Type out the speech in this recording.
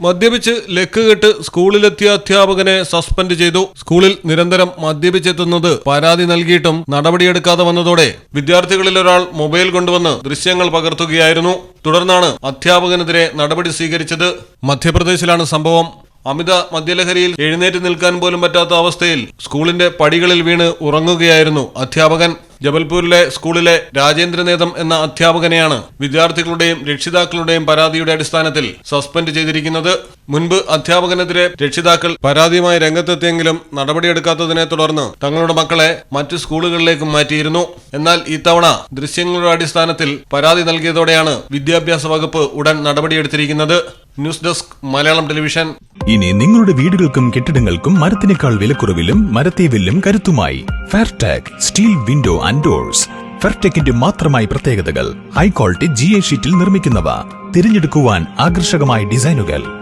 മദ്യപിച്ച് ലക്ക് കെട്ട് സ്കൂളിലെത്തിയ അധ്യാപകനെ സസ്പെൻഡ് ചെയ്തു. സ്കൂളിൽ നിരന്തരം മദ്യപിച്ചെത്തുന്നത് പരാതി നൽകിയിട്ടും നടപടിയെടുക്കാതെ വന്നതോടെ വിദ്യാർത്ഥികളിൽ ഒരാൾ മൊബൈൽ കൊണ്ടുവന്ന് ദൃശ്യങ്ങൾ പകർത്തുകയായിരുന്നു. തുടർന്നാണ് അധ്യാപകനെതിരെ നടപടി സ്വീകരിച്ചത്. മധ്യപ്രദേശിലാണ് സംഭവം. അമിത മദ്യലഹരിയിൽ എഴുന്നേറ്റ് നിൽക്കാൻ പോലും പറ്റാത്ത അവസ്ഥയിൽ സ്കൂളിന്റെ പടികളിൽ വീണ് ഉറങ്ങുകയായിരുന്നു അധ്യാപകൻ. ജബൽപൂരിലെ സ്കൂളിലെ രാജേന്ദ്രനേതം എന്ന അധ്യാപകനെയാണ് വിദ്യാർത്ഥികളുടെയും രക്ഷിതാക്കളുടെയും പരാതിയുടെ അടിസ്ഥാനത്തിൽ സസ്പെൻഡ് ചെയ്തിരിക്കുന്നത്. മുൻപ് അധ്യാപകനെതിരെ രക്ഷിതാക്കൾ പരാതിയുമായി രംഗത്തെത്തിയെങ്കിലും നടപടിയെടുക്കാത്തതിനെ തുടർന്ന് തങ്ങളുടെ മക്കളെ മറ്റു സ്കൂളുകളിലേക്ക് മാറ്റിയിരുന്നു. എന്നാൽ ഇത്തവണ ദൃശ്യങ്ങളുടെ അടിസ്ഥാനത്തിൽ പരാതി നൽകിയതോടെയാണ് വിദ്യാഭ്യാസ വകുപ്പ് ഉടൻ നടപടിയെടുത്തിരിക്കുന്നത്. News desk Malayalam television. ഇനി നിങ്ങളുടെ വീടുകൾക്കും കെട്ടിടങ്ങൾക്കും മരത്തിനേക്കാൾ വിലക്കുറവിലും മരത്തെ വില്ലും കരുത്തുമായി Fairtag steel window and doors ഫെയർടെക്കിന്റെ മാത്രമായി പ്രത്യേകതകൾ. ഹൈ ക്വാളിറ്റി ജി എ ഷീറ്റിൽ നിർമ്മിക്കുന്നവ. തിരഞ്ഞെടുക്കുവാൻ ആകർഷകമായ ഡിസൈനുകൾ.